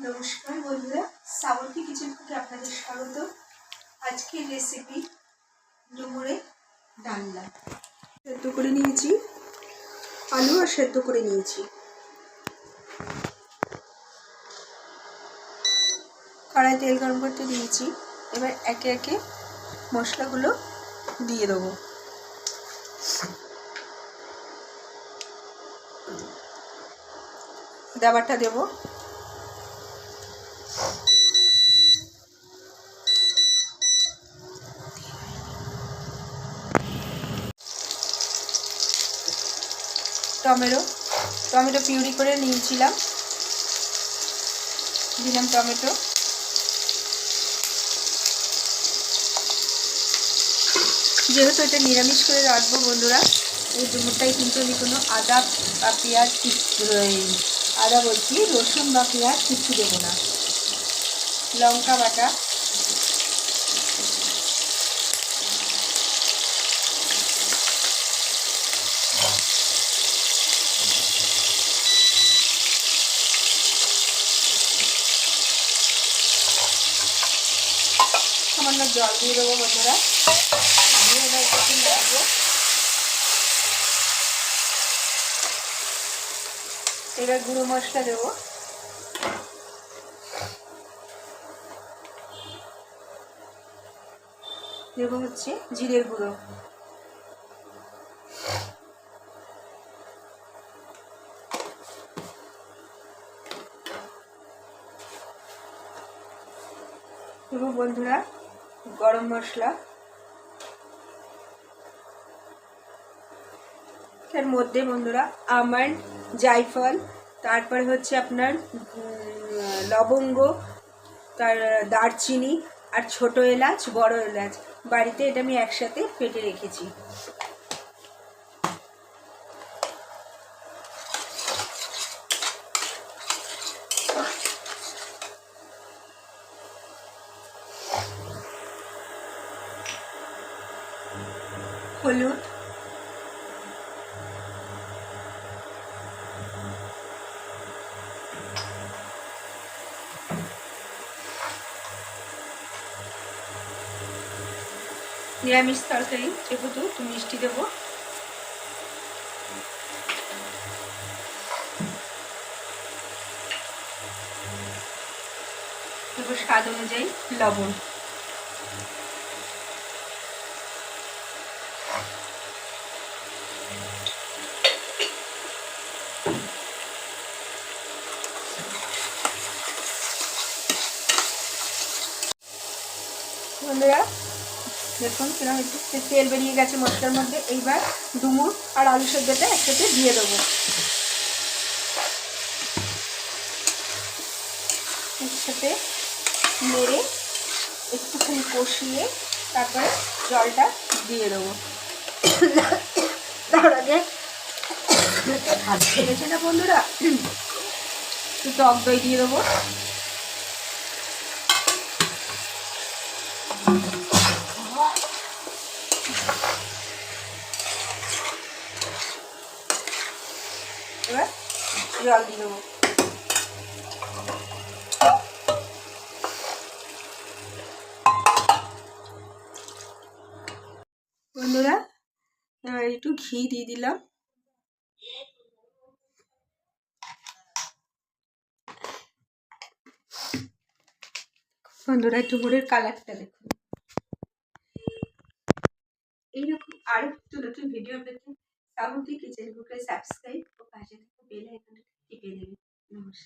নমস্কার বন্ধুরা, সাবন্তী কিচেন কুকে আপনাদের স্বাগত। আজকের রেসিপি ডুমুরে ডালনা সেদ্ধ করে নিয়েছি, আলু আর সেদ্ধ করে নিয়েছি। কড়াই তেল গরম করতে দিয়েছি, এবার একে একে মশলাগুলো দিয়ে দেবো। দাবারটা দেবো। টমেটো। টমেটো পিউরি করে নিয়েছিলাম। দিলাম টমেটো। যেহেতু এটা নিরামিষ করে রাখব বন্ধুরা এই ডুমুরটাই কিন্তু আমি কোনো আদা বা পেঁয়াজ আদা বলছি, রসুন বা পেঁয়াজ কিচ্ছু দেবো না। লঙ্কা বাটা। সামান্য জল দিয়ে দেবো বন্ধুরা। দিয়ে এবার একটু নাড়বো এবার গুঁড়ো মশলা দেবো। দেবো হচ্ছে জিরের গুঁড়ো। দেবো বন্ধুরা গরম মশলা। এর মধ্যে বন্ধুরা আমন্ড, জায়ফল, তারপরে হচ্ছে আপনার লবঙ্গ, তার দারচিনি আর ছোট এলাচ, বড় এলাচ। বাড়িতে এটা আমি একসাথে পেটে রেখেছি। হলুদ নিরামিষ তরকারি যেহেতু একটু মিষ্টি দেবো। দেবো স্বাদ অনুযায়ী লবণ। বন্ধুরা, দেখুন কীরকম হচ্ছে তেল বেরিয়ে গেছে মশলার মধ্যে। এইবার ডুমুর আর আলু সেদ্ধটা একসাথে দিয়ে দেবো। একসাথে নেড়ে একটুখানি কষিয়ে তারপরে জলটা দিয়ে দেবো। তার আগে ভাত খেলেছে না বন্ধুরা? একটু টক দই দিয়ে দেবো এবার জল দিয়ে দেবো বন্ধুরা এবার একটু ঘি দিয়ে দিলাম। বন্ধুরা কালারটা দেখুন। এইরকম আরও নতুন ভিডিও পেতে সামুদ্রিক কিচেন বুকে সাবস্ক্রাইব 一个人弄事。